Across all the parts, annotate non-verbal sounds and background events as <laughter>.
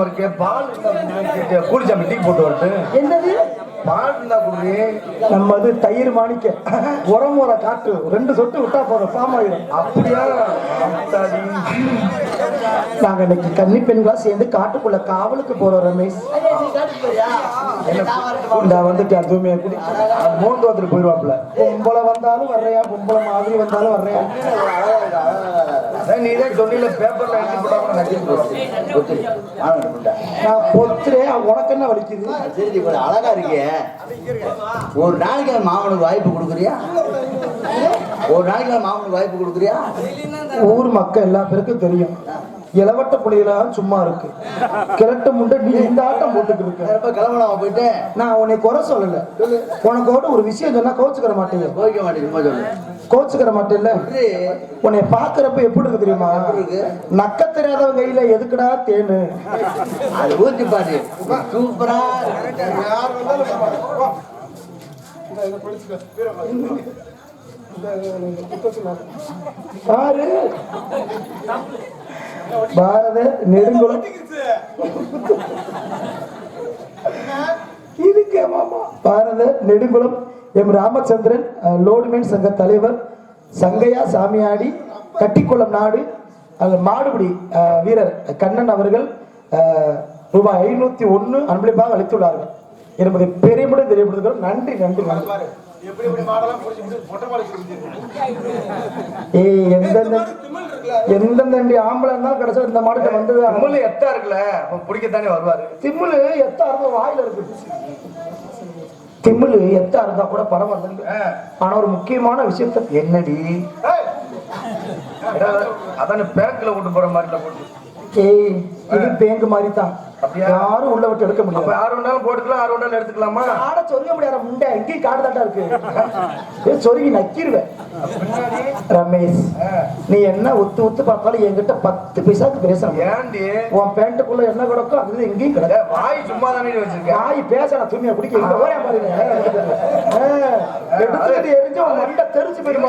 நேரம் இல்லாம இருக்கே பால் கூலிச்சாமி டீ போட்டு வரட்டு. என்னது? பால் இருந்தா குடி நம்ம அது தயிர் மாணிக்க. <laughs> உரம் முறை காட்டு. ரெண்டு சொட்டு விட்டா போதும் ஃபார்ம் ஆயிடும் அப்படியா. நாங்க இன்னைக்கு கன்னி பெண்களா சேர்ந்து காட்டுக்குள்ள காவலுக்கு போறோம் ரமேஷ். இந்த வந்துட்டு அதுவுமே குடி. மோந்து வந்துட்டு போயிருவாப்ல பொம்பளை வந்தாலும் வர்றையா? பொம்பளை மாதிரி வந்தாலும் வர்றையா? நீ தான் சொன்னில பேப்பர்ல எழுதி போடாம நச்சு நான் பொத்துறேன் உனக்கு என்ன வலிக்குது? சரி அழகா இருக்கே. ஒரு நாளைக்கு மாமனுக்கு வாய்ப்பு கொடுக்குறியா? ஒரு நாளைக்கு அந்த மாமனுக்கு வாய்ப்பு கொடுக்குறியா? ஊர் மக்கள் எல்லா பேருக்கும் தெரியும். இளவட்ட புள்ளிகளாம் சும்மா இருக்கு. கிழட்டு முண்டை நீ இந்த ஆட்டம் போட்டுட்டு இருக்க. ரொம்ப கிளம்பலாமா போயிட்டு? நான் உன்னை குறை சொல்லல. உனக்கோட ஒரு விஷயம் சொன்னா கோச்சுக்கிற மாட்டேங்க சும்மா சொல்லு. கோச்சுக்கிற மாட்டேல்ல எப்படி? உன்னை பாக்குறப்ப எப்படி இருக்கு தெரியுமா? நக்க தெரியாதவன் கையில எதுக்குடா தேனு? அது ஊத்தி பாரு. சூப்பரா பாரு. பாரத நெடுங்குளம் இருக்கே மாமா. பாரத நெடுங்குளம் எம் ராமச்சந்திரன் லோடுமேன் சங்க தலைவர் சங்கையா சாமியாடி கட்டிக்குளம் நாடு மாடுபிடி வீரர் கண்ணன் அவர்கள் ரூபாய் ஐநூத்தி ஒண்ணு அன்பளிப்பாக அளித்துள்ளார்கள். என்பதை பெரியமுடன் தெரியப்படுத்துகிறோம் நன்றி நன்றி நன்றி. ஏய் எந்தெந்த எந்தெந்த ஆம்பளை இருந்தாலும் கடைசியில் இந்த மாடுகிட்ட வந்தது? நம்மள எத்தா இருக்குல்ல? பிடிக்கத்தானே வருவாரு. திம்முலு எத்தா இருந்தா வாயில இருக்கு திம்முலு எத்தா இருந்தா கூட பரவாயில்ல. ஆனா ஒரு முக்கியமான விஷயத்த என்னடி? அதான பேங்க்ல கொண்டு போற மாதிரி ஏய் இது பேங்கு மாதிரி தான்? யாரும் உள்ள விட்டு எடுக்க முடியாது. ஆறு வேணாலும் போட்டுக்கலாம் ஆறு வேணாலும் எடுத்துக்கலாமா? காடை சொருக முடியாத. முண்டை இங்கேயும் காடு தாட்டா இருக்கு. சொருகி நக்கிருவேன் ரமேஷ் நீ என்ன ஒத்து ஒத்து பார்த்தாலும் என்கிட்ட பத்து பைசாக்கு பேசணும். ஏன்டி? உன் பேண்ட்டுக்குள்ள என்ன கிடக்கும் அது எங்கேயும் ஏய், வாய் சும்மா தானே வச்சிருக்க? நாய் பேச தூய்மையா குடிக்க. இங்க ஓரே பாருங்க எடுத்துக்கிட்டு எரிஞ்சு உன் மண்டை தெரிச்சு போயிடும்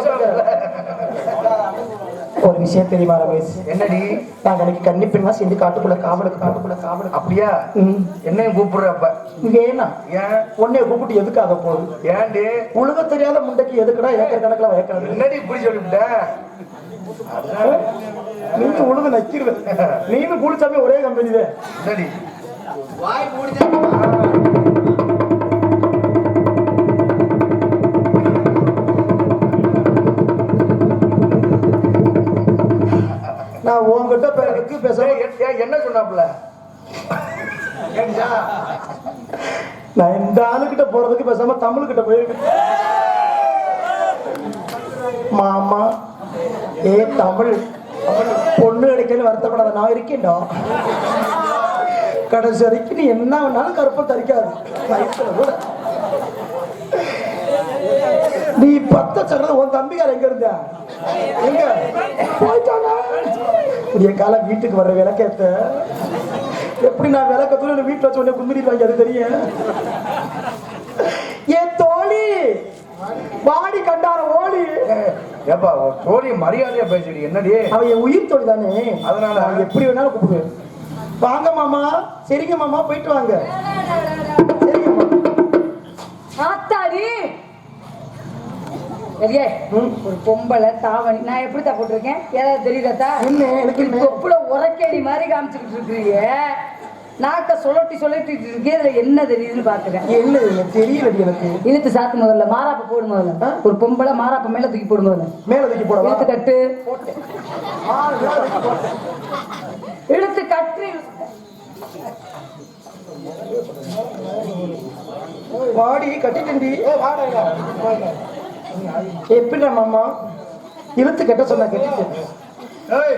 ஒரு விஷயம் தெரியுமா ரமேஷ்? என்னடி? நாங்க அன்னைக்கு கன்னிப்பெண்ணா சேர்ந்து காட்டுக்குள்ள காவலுக்கு காட்டுக்குள்ள காவலுக்கு. அப்படியா. என்னையும் கூப்பிடுற அப்ப? வேணாம் ஏன்? உன்னைய கூப்பிட்டு எதுக்காக போகுது? ஏன்டி? உலக தெரியாத முண்டைக்கு எதுக்குடா ஏக்கர் கணக்குல வயக்காது என்னடி இப்படி சொல்லிவிட்ட நீங்க உழுது நக்கிருவேன். <laughs> நீனும் குளிச்சாமே ஒரே கம்பெனி தான் என்னடி? வாய் மூடிதான் நான் உன்கிட்ட பேருக்கு பேச என்ன கேட்டுச்சா? நான் இந்த ஆளுகிட்ட போறதுக்கு பேசாம தமிழ்கிட்ட போயிருக்கேன் மாமா ஏ தமிழ். பொண்ணு கிடைக்கன்னு வருத்தப்படாத நான் இருக்கேன்டா. கடைசி வரைக்கும் நீ என்ன வேணாலும் கருப்பை தரிக்காது. கூட. நீ பத்த சக்கரம் உன் தம்பிக்கார எங்க இருந்த? எங்க? போயிட்டானா. காலம் வீட்டுக்கு வர்ற விளக்கேத்த. எப்படி நான் விளக்கத்துல வீட்டுல வச்ச உடனே கும்பிடி வாங்கி அது தெரியும்? என் தோழி! வாடி கண்டார ஓடி ஏப்பா சோழி மரியாதையா பேசுடி என்னடி? அவன் என் உயிர் தோழி தானே? அதனால? எப்படி வேணாலும் கூப்பிடுவேன் வாங்க மாமா சரிங்க மாமா போயிட்டு வாங்க. சரியே ஒரு பொம்பளை தாவணி நான் எப்படி தான் போட்டிருக்கேன்? ஏதாவது தெரியுதாத்தா என்ன எனக்கு? தொப்புல உரக்கேடி மாதிரி காமிச்சுக்கிட்டு இருக்கிறீங்க நாக்க சுழட்டி சுழட்டிட்டு இருக்கே. இதுல என்ன தெரியுதுன்னு பாக்குறேன் என்ன தெரியலடி எனக்கு. இழுத்து சாத்து முதல்ல மாறாப்ப போடு முதல்ல. ஒரு பொம்பளை மாறாப்ப மேல தூக்கி போடு முதல்ல. மேல தூக்கி போடவா? இழுத்து கட்டு. இழுத்து கட்டு. வாடி கட்டிட்டேன்டி. எப்படி மாமா? இழுத்து கட்ட சொன்னா ஏய்,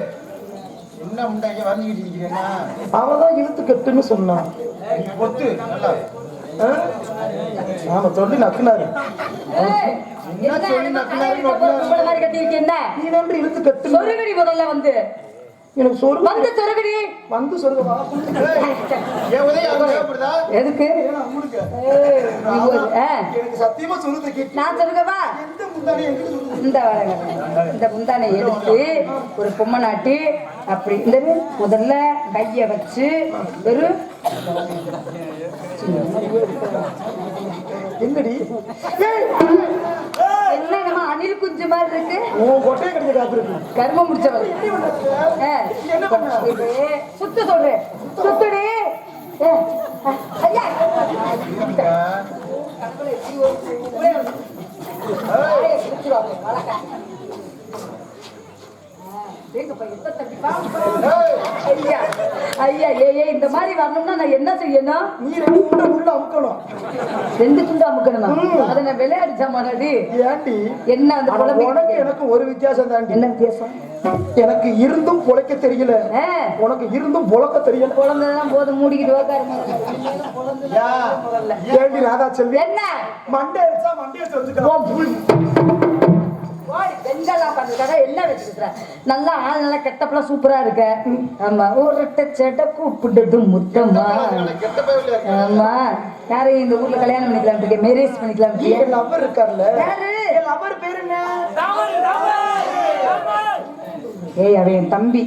என்ன முண்டாங்க வரைஞ்சிக்கிட்டு இருக்கிறேன்னா அவதான் இழுத்து கட்டுன்னு சொன்னான். பொத்து நல்லா? ஆமா சொல்லி நக்குனாரு. என்ன சொல்லி நம்ம நக்குனாரு, நீ நன்றி இழுத்து கட்டு சொருகடி முதல்ல வந்து. எனக்கு சொரு வந்து சொருகடி. வந்து என் உதவி தேவைப்படுதா? எதுக்கு? ஒரு- எனக்கு சத்தியமா சொல்லுது நான் சொல்லுகவா எந்த முந்தானி இந்த இந்த முந்தானை எடுத்து ஒரு பொம்மை நாட்டி அப்படி இந்த முதல்ல கைய வச்சு வெறும் எங்கடி அணில் குஞ்சு மாதிரி இருக்கு. உன் கொட்டையை கடிச்சு காத்திருக்கு கர்மம் முடிச்சவர் சுத்து சொல்றேன். சுத்துடி. ஐயா சுத்துறாங்க, வழக்கா. ஆ, எங்கப்பா, எப்ப தம்பி வா. ஐயா ஐயா ஏ இந்த மாதிரி வரணும்னா நான் என்ன செய்யணும்? நீ ரெண்டு உள்ள அமுக்கணும். ரெண்டு அமுக்கணுமா? அதை நான் விளையாடி சாமானடி ஏன்டி என்ன அந்த குழம்பு உனக்கு எனக்கு ஒரு வித்தியாசம் தாண்டி. என்ன வித்தியாசம்? எனக்கு இருந்தும் பொழைக்க தெரியல. உனக்கு இருந்தும் பொழக்க தெரியல. குழந்தைதான் போதும் மூடிக்கிட்டு உக்காருங்க ஏண்டி ராதா செல்வி என்ன? மண்டை அடிச்சா மண்டையை தெரிஞ்சுக்கலாம் ஓடி, பெண்களா உட்கார்ந்திருக்காங்க, என்ன வச்சிருக்கிற? நல்லா ஆள் நல்லா கெட்டப்பெல்லாம் சூப்பரா இருக்க. ஆமா ஒரு சேட்டை கூப்பிட்டது முத்தம்மா. ஆமா யாரையும் இந்த ஊர்ல கல்யாணம் பண்ணிக்கலாம் இருக்கேன் மேரேஜ் பண்ணிக்கலாம்? என் லவ்வர் இருக்கார்ல. யாரு? என் லவ்வர் பேர் என்ன? ஏய் அவன் என் தம்பி.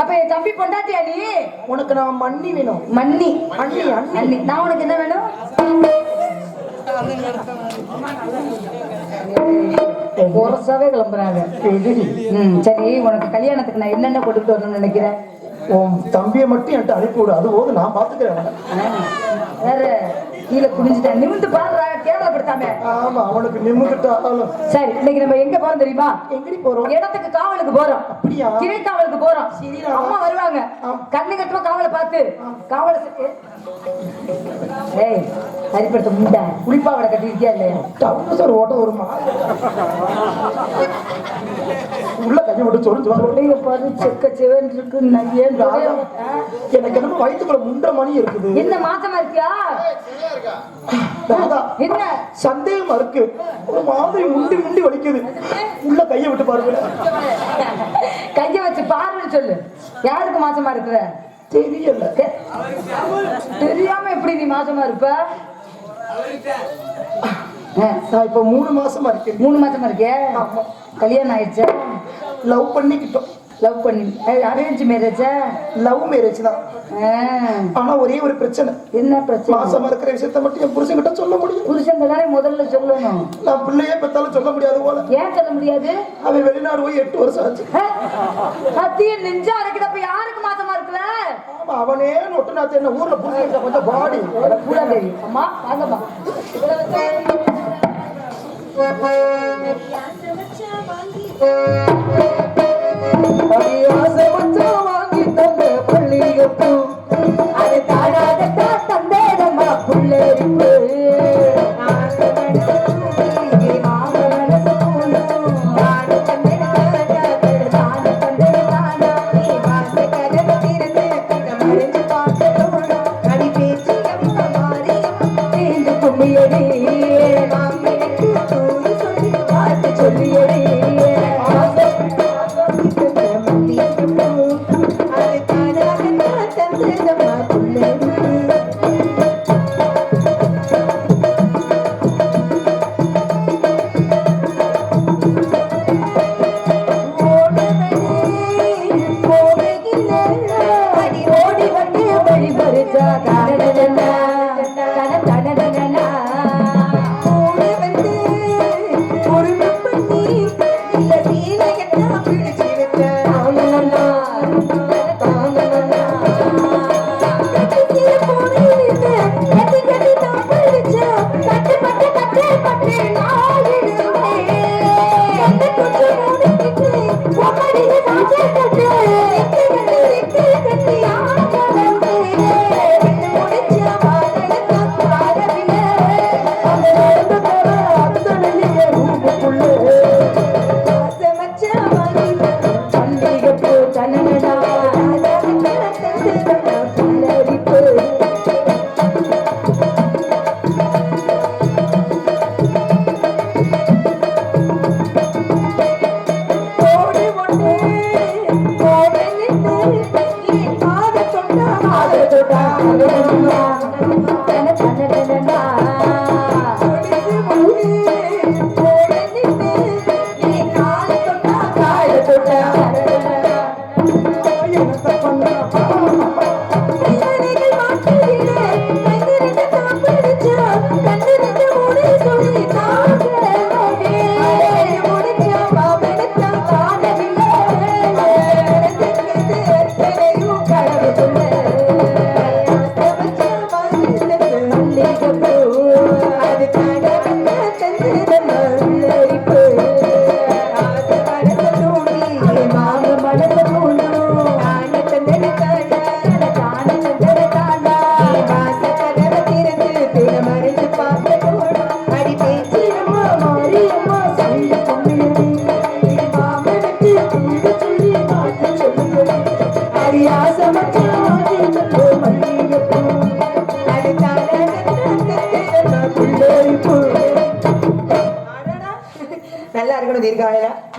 அப்ப என் தம்பி பொண்டாட்டியா நீ? உனக்கு நான் மண்ணி வேணும். மன்னி. அண்ணி அண்ணி. அண்ணி நான் உனக்கு என்ன வேணும்? கோரஸாவே கிளம்புறாங்க. ம் சரி உனக்கு கல்யாணத்துக்கு நான் என்னென்ன கொடுத்து வரணும்னு நினைக்கிறேன் உன் தம்பியை மட்டும் என்கிட்ட அனுப்பி விடு. அது போது நான் பாத்துக்கிறேன் வேற கீழே குனிஞ்சுட்டேன். நிமிந்து பாடுறா கேவலப்படுத்தாம. ஆமா அவனுக்கு சரி இன்னைக்கு நம்ம எங்க போறோம் தெரியுமா? எங்கடி போறோம்? இடத்துக்கு காவலுக்கு போறோம். அப்படியா? கிளை காவலுக்கு போறோம். அம்மா வருவாங்க. கண்ணு கட்டுமா காவலை பார்த்து. காவலை ஏய் சரிப்படுத்த முண்டை. குளிப்பாவடை கட்டிருக்கியா இல்லையா? டவுன் சார் ஓட்ட மாதிரி உள்ள கையை விட்டு சொல்லு சொல்லு தொடையை பாரு செக்க செவன் இருக்கு ஏன்? எனக்கு என்னமோ வயிற்றுக்குள்ள முண்டை மணி இருக்குது. என்ன மாசமா இருக்கியா? ராதா, என்ன? சந்தேகமா இருக்கு. ஒரு மாதிரி முண்டி முண்டி வலிக்குது. உள்ள கையை விட்டு பாருங்க. கைய வச்சு பாருன்னு சொல்லு. யாருக்கு மாசமா இருக்கிற? தெரியல. தெரியாம எப்படி நீ மாசமா இருப்ப? நான் இப்ப மூணு மாசமா இருக்கேன். மூணு மாசமா இருக்கே கல்யாணம் ஆயிடுச்சா? லவ் பண்ணிக்கிட்டோம். லவ் பண்ணி அரேஞ்ச் மேரேஜா லவ் மேரேஜ் தான். ஆனா ஒரே ஒரு பிரச்சனை. என்ன பிரச்சனை? மாசமா இருக்கிற விஷயத்த மட்டும் என் புருஷன் கிட்ட சொல்ல முடியும். புருஷன் தானே முதல்ல சொல்லணும். நான் பிள்ளையே பெத்தாலும் சொல்ல முடியாது போல. ஏன் சொல்ல முடியாது? அவன் வெளிநாடு போய் எட்டு வருஷம் ஆச்சு. சத்திய நெஞ்சா அரைக்கிறப்ப யாருக்கு மாசமா இருக்கல ஆமா அவனே நொட்டு நாத்து என்ன ஊர்ல புரிஞ்சு கொஞ்சம் பாடி. கூட தேவி அம்மா வாங்கம்மா. இவ்வளவு வச்சு- வாங்கி தந்த பள்ளியப்பு அது தாடா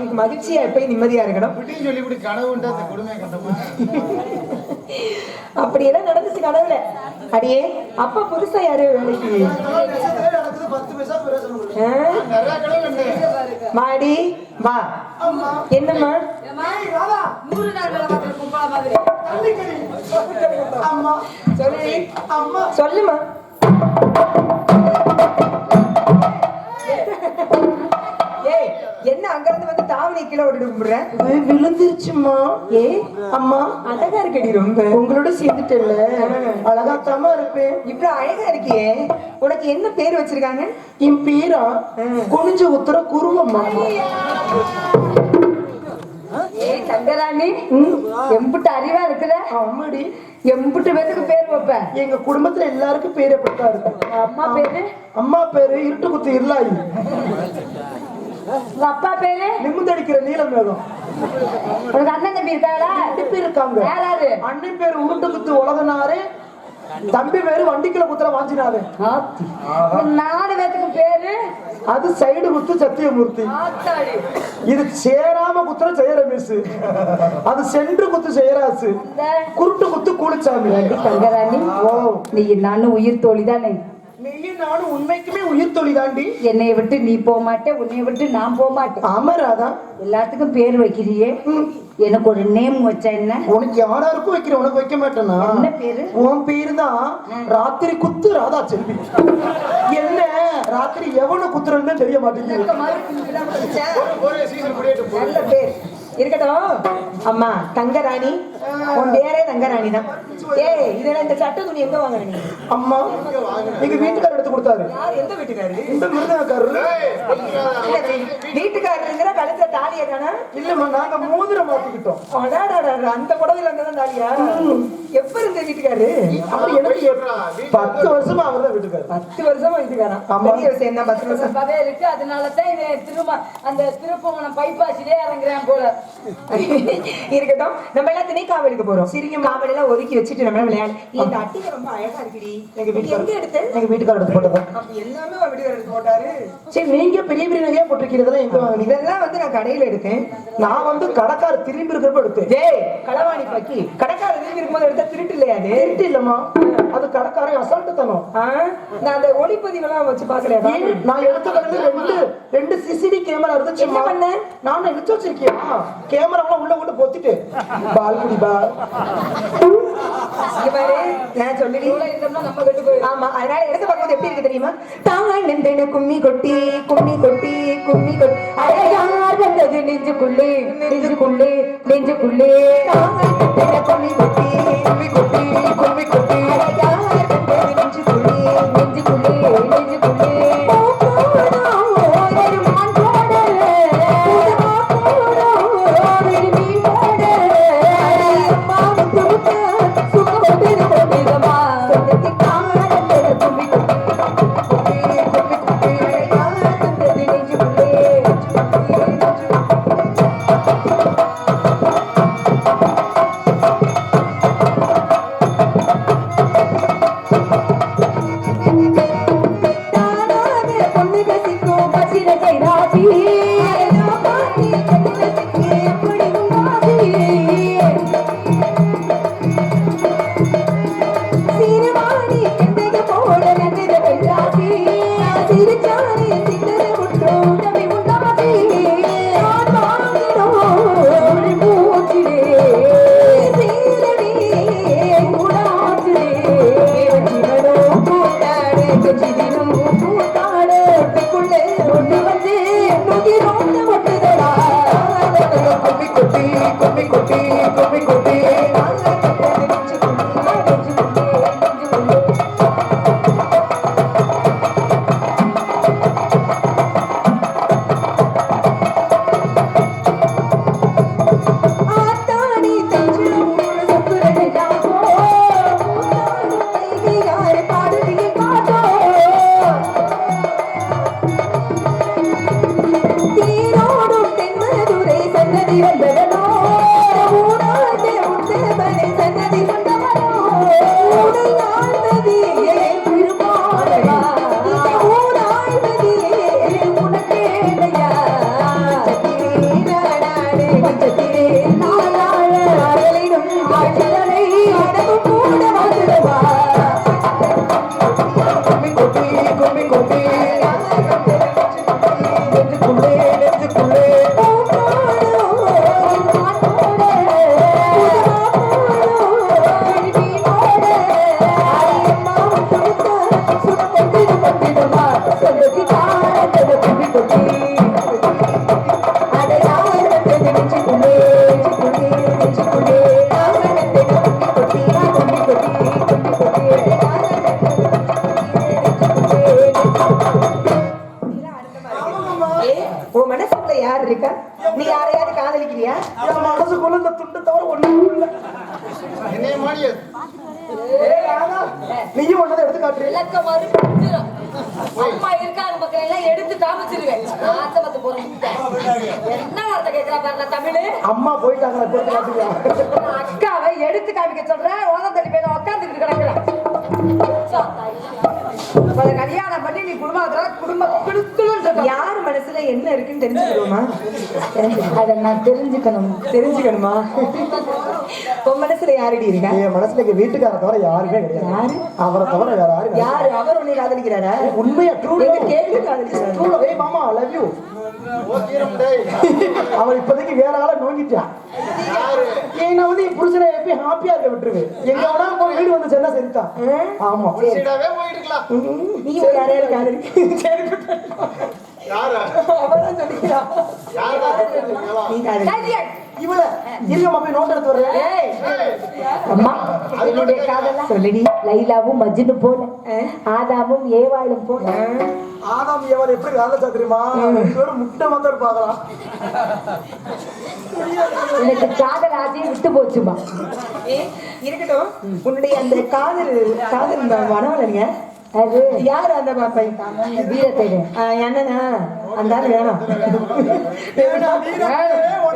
நீங்க மகிழ்ச்சியா எப்பயும் நிம்மதியா இருக்கணும். அப்படி எல்லாம் நடந்துச்சு கனவுல. அடியே அப்பா புதுசா யாரு வேலைக்கு? மாடி மா என்னம்மா? சொல்லுமா கீழே கும்பிடுறேன் விழுந்துருச்சுமா ஏ அம்மா அழகா இருக்கடி ரொம்ப. உங்களோட சேர்ந்துட்டேன்ல. அழகாத்தாம இருப்பேன். இவ்வளவு அழகா இருக்கியே. உனக்கு என்ன பேர் வச்சிருக்காங்க? என் பேரா? குனிஞ்ச உத்தர குருவம்மா. தங்கராணி எம்புட்டு அறிவா இருக்குல்ல? அம்மாடி எம்புட்டு பேத்துக்கு பேர் வைப்ப. எங்க குடும்பத்துல எல்லாருக்கும் பேர் எப்படித்தான் இருக்கும். அம்மா பேரு? அம்மா பேரு இருட்டு குத்து இருளாயி. உங்க அப்பா பேரு? நிமிந்தடிக்கிற நீலமேகம் உனக்கு அண்ணன் தம்பி இருக்காங்களா ரெண்டு பேர் இருக்காங்க. யார் யாரு? அண்ணன் பேரு உருட்டு குத்து உலகனாரு தம்பி பேரு வண்டிக்குள்ள குத்துற வாஞ்சினாரு. நாலு பேத்துக்கு பேரு? அது சைடு குத்து சத்தியமூர்த்தி. இது சேராம குத்துற ஜெயரமேசு. அது சென்று குத்து இந்த குருட்டு குத்து கூலிச்சாமி. நீ நானும் உயிர் தோழி தானே நீயும் நானும் உண்மைக்குமே உயிர் தொழி தாண்டி என்னைய விட்டு நீ போக மாட்டே உன்னைய விட்டு நான் போக மாட்டேன் ஆமா ராதா. எல்லாத்துக்கும் பேர் வைக்கிறியே. எனக்கு ஒரு நேம் வச்சா என்ன? உனக்கு யாராருக்கும் வைக்கிற உனக்கு வைக்க மாட்டேனா? என்ன பேரு? உன் பேரு தான் ராத்திரி குத்து ராதா செல்வி. என்ன? ராத்திரி எவனு குத்துறன்னு தெரிய மாட்டேங்குது. நல்ல பேர். இருக்கட்டும். அம்மா தங்கராணி. உன் பேரே தங்கராணி தான் ஏய் இதெல்லாம் இந்த சட்ட துணி எங்க வாங்குற நீ? அம்மா எங்க வீட்டுக்காரர் எடுத்து கொடுத்தாரு. யார்? எந்த வீட்டுக்காரு? இந்த இல்ல, வீட்டுக்காரருங்கிற கழுத்துல தாலியை காணா இல்லம்மா நாங்க மோதிரம் மாத்திக்கிட்டோம். அடாடாடா, அந்த புடவையில அங்கதான் தாலியா? எப்ப இருந்த வீட்டுக்காரு? அப்படி எனக்கு பத்து வருஷமா அவர் தான் வீட்டுக்காரர் பத்து வருஷமா வீட்டுக்காரன். ஆமா. பெரிய விஷயம் தான் பத்து வருஷம்? பவே இருக்கு அதனால தான் இவன் திரும்ப அந்த திருப்பவனம் பைப்பாசிலே இறங்குறான் போல. <laughs> இருக்கட்டும். நம்ம எல்லாம் திணை காவலுக்கு போறோம் சிரிங்க காவல் எல்லாம் ஒதுக்கி வச்சுட்டு நம்ம விளையாடு. இந்த அட்டிகை ரொம்ப அழகா இருக்குடி. எங்க இது வீட்டுக்காரர் எங்க எடுத்து? எங்க வீட்டுக்காரர் எடுத்து போட்டதா. அப்ப எல்லாமே வீட்டுக்காரர் எடுத்து போட்டாரு. சரி நீங்க பெரிய பெரிய நகையா போட்டிருக்கிறதெல்லாம் எங்க இதெல்லாம் வந்து நான் கடையில எடுத்தேன். நான் வந்து கடைக்கார திரும்பி இருக்கிறப்ப எடுத்தேன். ஜெய் களவாணி பக்கி. கடைக்காரர் வீடு இருக்கும்போது எடுத்தா திருட்டு இல்லையா அது? திருட்டு இல்லம்மா. அது கடைக்காரன் அசால்ட்டு தனம்? நான் அந்த ஒளிப்பதிவெல்லாம் வச்சு பாக்கலையா நான் எடுத்த ரெண்டு ரெண்டு சிசிடி கேமரா இருந்துச்சு என்ன பண்ண? நான் எடுத்து வச்சிருக்கேன் கேமராலாம் உள்ள கொண்டு பொத்திட்டு பால்குடி பா இங்க பாரு நான் சொல்லி நம்ம கட்டு போய் ஆமா அதனால எடுத்து பார்க்கும்போது எப்படி இருக்கு தெரியுமா? தாங்கள் நின்றன கும்மி கொட்டி கும்மி கொட்டி கும்மி கொட்டி. வந்தது நெஞ்சுக்குள்ளே? நெஞ்சுக்குள்ளே நெஞ்சுக்குள்ளே. நின்றன கும்மி கொட்டி கும்மி கொட்டி கும்மி கொட்டி. வந்தது நெஞ்சுக்குள்ளே? நெஞ்சுக்குள்ளே. அவளை கல்யாணம் பண்ணி நீ குடும்பத்துல குடும்ப குடுக்கணும் யார் மனசுல என்ன இருக்குன்னு தெரிஞ்சுக்கணுமா? அதை நான் தெரிஞ்சுக்கணும். தெரிஞ்சுக்கணுமா? உன் மனசுல யாரடி இருக்கா? என் மனசுல எங்க வீட்டுக்கார தவிர யாருமே கிடையாது. யாரு? அவரை தவிர வேற யாரும் கிடையாது. யாரு? அவர் உன்னை காதலிக்கிறாரா? உண்மையா ட்ரூ கேள்வி காதலிக்கிறாரு? ட்ரூ ஏய் மாமா லவ் யூ ஓ தீரம் டேய். அவன் இப்போதைக்கு வேற ஆளை நோங்கிட்டான் ஏன்னா வந்து என் புருஷனை எப்பயும் ஹாப்பியா இருக்க விட்டுருவேன் எங்க வேணாலும் போய் வீடு வந்து சென்னா சரிதான் ஆமா. போயிட்டு இருக்கலாம் நீ ஒரு யாரையாவது காதலிக்க சரி யாரு? அவதான் சொல்லிக்கிறா. யாரு நீ இவள? இருங்கம்மா போய் நோட் எடுத்து வரேன் ஏய் அம்மா என்னுடைய காதலா சொல்லுடி லைலாவும் மஜ்னு போல ஆதாமும் ஏவாளும் போல ஆதாம் எவள் எப்படி காதலிச்சா தெரியுமா? பேரும் முட்டை வந்து பார்க்கலாம் எனக்கு காதல் ஆசையை விட்டு போச்சுமா இருக்கட்டும். உன்னுடைய அந்த காதல் காதல் மனவளங்க அது? யாரு அந்த பாப்பை வீரத்தேடு அண்ணனா அந்த வேணும்.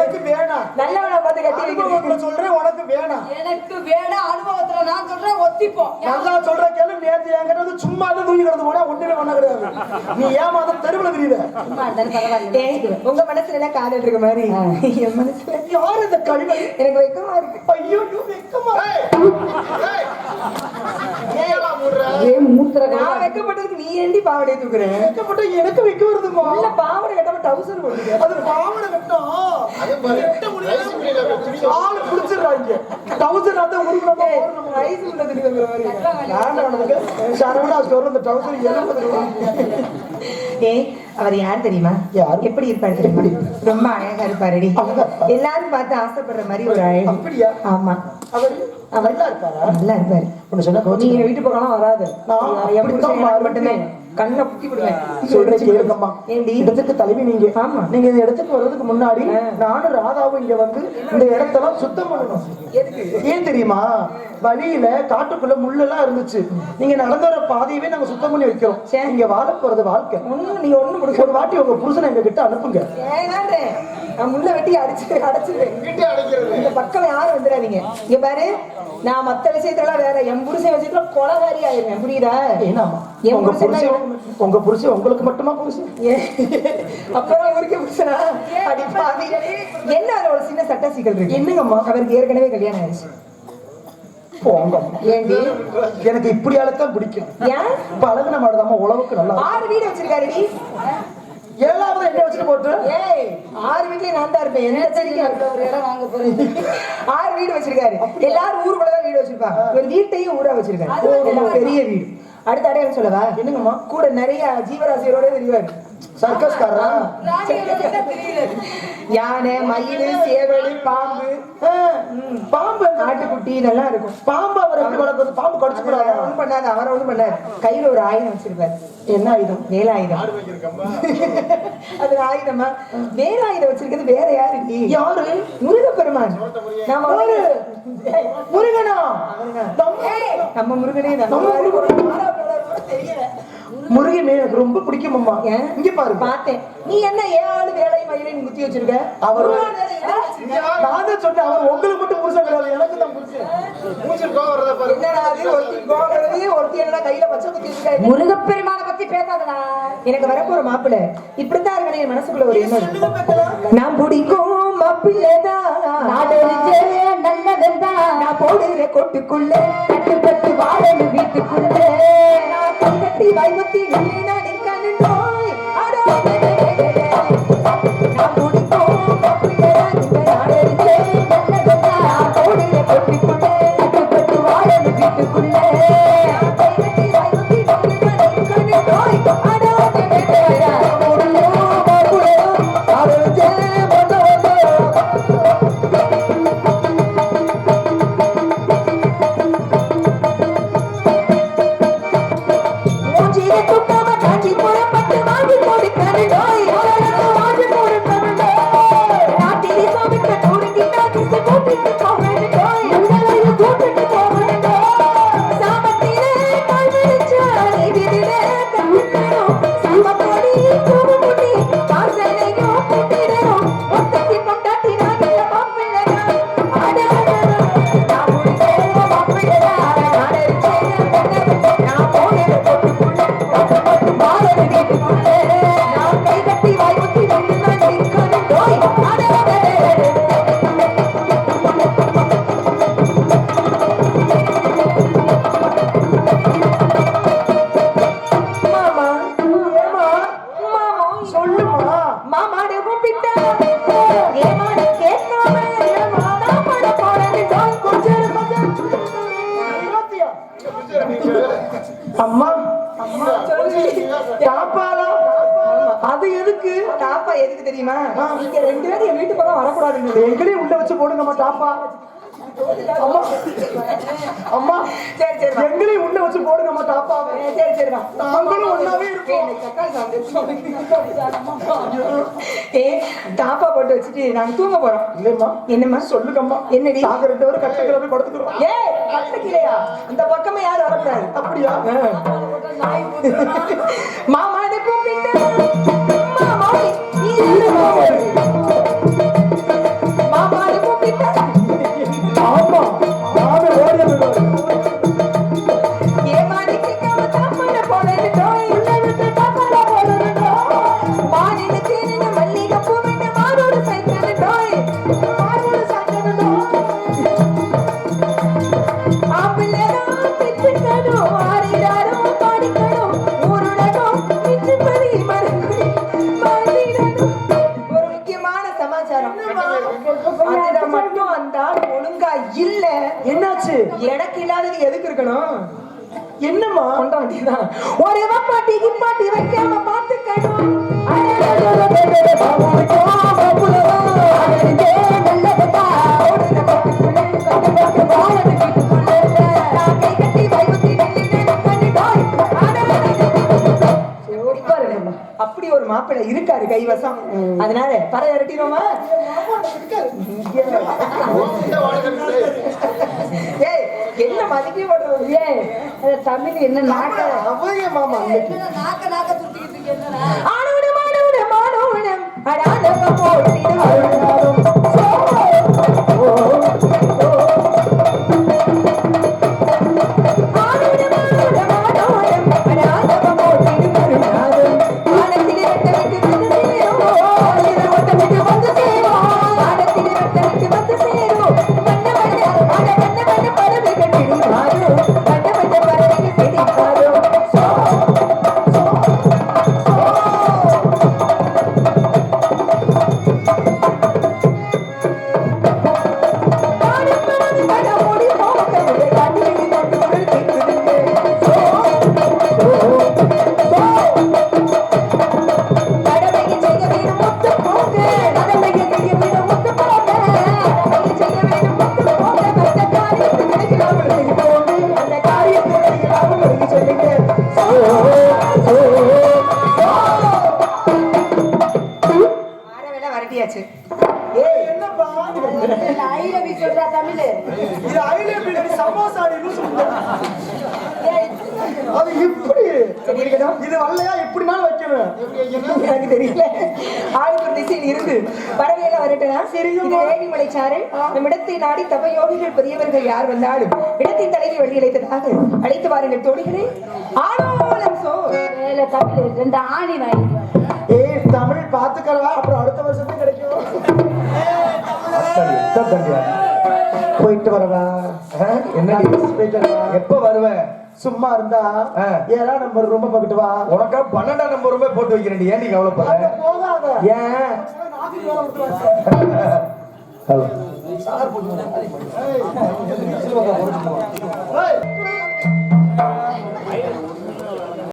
வேணாம் உனக்கு வேணாம். நல்லவனை பார்த்து கட்டி அனுபவத்துல சொல்றேன் உனக்கு வேணாம். எனக்கு வேணா அனுபவத்துல நான் சொல்றேன் ஒத்திப்போம் நல்லா சொல்ற கேளு நேத்து என்கிட்ட வந்து சும்மா தான் தூங்கி கிடந்து போனா ஒண்ணுமே பண்ண கிடையாது. நீ ஏமாத தெருவுல தெரியுத சும்மா இருந்தாலும் பரவாயில்ல. ஏய், உங்க மனசுல எல்லாம் காதல் இருக்க மாதிரி? என் மனசுல. யார் இந்த கழிவு எனக்கு வெக்கமா இருக்கு. ஐயோ வெக்கமா நான் வெக்கப்பட்டதுக்கு நீ ஏண்டி பாவடை தூக்குறேன் வெக்கப்பட்ட எனக்கு வெக்க வருதுமா? பாவடை கட்டாம டவுசர் போட்டுக்க. அது பாவனை வெட்டம். ஆளு புடிச்சிடுறாங்க டவுசர் ரைஸ் சரவணா டவுசர் எழுபது ஏய் அவர் யார் தெரியுமா? யார்? எப்படி இருப்பாரு தெரியுமா? ரொம்ப அழகா இருப்பாருடி. இருப்பாரா? எல்லாரும் பார்த்து ஆசைப்படுற மாதிரி ஒரு அழகு அப்படியா? ஆமா. அவர் அவர் நல்லா இருக்காரா நல்லா இருப்பாரு. ஒண்ணு சொன்னா நீ கோச்சு என் வீட்டு பக்கம் வராது. நான் கண்ணை குத்தி விடுவேன் சொல்றேன் கேளுங்கம்மா. ஏண்டி? இடத்துக்கு தலைவி நீங்க. ஆமா. நீங்க இந்த இடத்துக்கு வர்றதுக்கு முன்னாடி. நானும் ராதாவும் இங்க வந்து இந்த இடத்தெல்லாம் சுத்தம் பண்ணணும். எதுக்கு? ஏன் தெரியுமா? வழியில காட்டுக்குள்ள முள்ளெல்லாம் இருந்துச்சு. நீங்க நடந்து வர பாதையவே நாங்க சுத்தம் பண்ணி வைக்கிறோம். நீங்க வாழ போறது வாழ்க்கை. ஒண்ணு நீங்க ஒண்ணு முடிச்சு ஒரு வாட்டி உங்க புருஷனை எங்க கிட்ட அனுப்புங்க நான் முள்ள வெட்டி அடிச்சு அடைச்சிருவேன் இந்த பக்கம் யாரும் வந்துடாதீங்க. இங்க பாரு நான் மத்த விஷயத்துல வேற என் புருஷன் விஷயத்துல கொலகாரி ஆயிருவேன். புரியுதா? ஏனாமா என் உங்க புருஷன் உங்க புருஷன் உங்களுக்கு மட்டுமா புருஷன்? ஏ, அப்புறம் அவருக்கு புருஷனா? அடி பாவி. என்ன அதுல ஒரு சின்ன சட்ட சிக்கல் இருக்கு? என்னங்கம்மா? அவருக்கு ஏற்கனவே கல்யாணம் ஆயிடுச்சு. போங்க. ஏண்டி? எனக்கு இப்படி ஆளத்தான் பிடிக்கும். ஏன் பழகின மாடுதாம்மா உழவுக்கு நல்லா. ஆறு வீடு வச்சிருக்காருடி. ஏழாவது என்ன வச்சுட்டு போட்டு? ஏய் ஆறு வீட்லயும் நான் தான் இருப்பேன். செடிக்கும் ஒரு இடம் வாங்க போறேன். ஆறு வீடு வச்சிருக்காரு. எல்லாரும் ஊருக்குள்ள தான் வீடு வச்சிருப்பாங்க. ஒரு வீட்டையும் ஊரா வச்சிருக்காரு. பெரிய வீடு. அடுத்த அடையாளம் சொல்லவா? என்னங்கம்மா? கூட நிறைய ஜீவராசியரோட தெரிவாரு சர்க்கஸ்காரா யானை மயில் சேவல் பாம்பு. பாம்பு எங்க? ஆட்டுக்குட்டி இதெல்லாம் இருக்கும் பாம்பு அவர் வளர்க்கறது பாம்பு கடிச்சு அவரை ஒண்ணும் பண்ணாது. அவரை ஒண்ணும் பண்ணாரு கையில ஒரு ஆயுதம் வச்சிருப்பாரு. என்ன ஆயுதம்? வேலாயுதம் <laughs> அது ஆயுதமா? வேலாயுதம் வச்சிருக்கிறது வேற யாரு? நீ. யாரு? முருகப்பெருமான். நம்ம யாரு? முருகனா? நம்ம முருகனே. நம்ம முருகன். முருகன் எனக்கு ரொம்ப பிடிக்கும் அம்மா? இங்க பாருங்க. பார்த்தேன். நீ என்ன ஏன் ஆளு வேலை மயிலையும் குத்தி வச்சிருக்க? அவர் வச்சிருக்க? நான் தான் சொன்னேன் அவர் உங்களுக்கு மட்டும் புருஷன் கிடையாது எனக்கு தான் புருஷன் மூஞ்சில் கோவம் வரதா பாரு. என்னடா அது ஒருத்தி ஒருத்தி என்னடா கையில பச்சை குத்தி வச்சிருக்காரு முருகப்பெருமான பத்தி பேசாதடா. எனக்கு வரப்போற மாப்பிள்ளை இப்படித்தான் இருக்கணும் என் மனசுக்குள்ள ஒரு எண்ணம். நான் பிடிக்கும் மாப்பிள்ளைதான் நாடறிஞ்சே நல்லவன்தான் நான் போடுற கொட்டுக்குள்ள கட்டுப்பட்டு வாழணும் வீட்டுக்குள்ளே. நான் எதுக்கு? டாப்பா எதுக்கு தெரியுமா? நீங்க ரெண்டு பேரும் என் வீட்டு பக்கம் வரக்கூடாதுங்க எங்களையும் உள்ள வச்சு போடுங்கம்மா டாப்பா. அம்மா. அம்மா. சரி சரி. எங்களையும் உள்ள வச்சு போடுங்கம்மா டாப்பா. ஏ, சரி சரி நாங்களும் ஒண்ணாவே இருக்கோம். ஏ டாப்பா போட்டு வச்சுட்டு நாங்க தூங்க போறோம். இல்லைம்மா. என்னம்மா? சொல்லுங்கம்மா. என்னடி? நாங்க ரெண்டு பேரும் கட்டுக்கிற போய் படுத்துக்கிறோம். ஏய் கட்டுக்கிலையா அந்த பக்கமே யாரும் வரக்கூடாது. அப்படியா? மாமாடு கூப்பிட்டு மாமாடி என்னம்மா? கொண்ட தான் ஒரு வப்பாட்டி கிப்பாட்டி வைக்காம பாத்துக்கணும் அப்படி ஒரு மாப்பிள்ளை இருக்காரு கைவசம் அதனால பற இரட்டிடுவோமா ஏய் என்ன மதிக்க ஓடுறது ஏய் அது தமிழ் என்ன நாக்க அவங்க மாமா நாக்க நாக்க துட்டிக்கிட்டு இருக்கு வரட்டியாச்சு ஏய் என்னப்பா? ஐ லவ் யூ சொல்றா தமிழ். இது. அது இது வரலையா? இப்படினாலும் வைக்கணும். எனக்கு தெரியல. ஆளுக்கு திசையில் இருந்து பறவையெல்லாம் வரட்டா சரி இது வேலிமலை சாறு நம் இடத்தை நாடி தப யோகிகள் பெரியவர்கள் யார் வந்தாலும் இடத்தின் தலைவி வழி அழைத்ததாக அழைத்து வாருங்கள் தோழிகளே. ஆரோலம் சோ தமிழ் ரெண்டு ஆணி வாங்கி. ஏய் தமிழ் பாத்துக்கறவா? அப்புறம் அடுத்த வருஷத்துக்கு கிடைக்கும்? போயிட்டு வரவா? ஆ, என்னடி? போயிட்டு வரவா? எப்ப வருவேன் சும்மா இருந்தா ஆ. ஏழாம் நம்பர் ரொம்ப பக்கத்து வா. உனக்கா பன்னெண்டாம் நம்பர் ரூபாய் போட்டு வைக்கிறேன் ஏன் நீ கவலைப்படுற போகாத. ஏன்? ஏய்.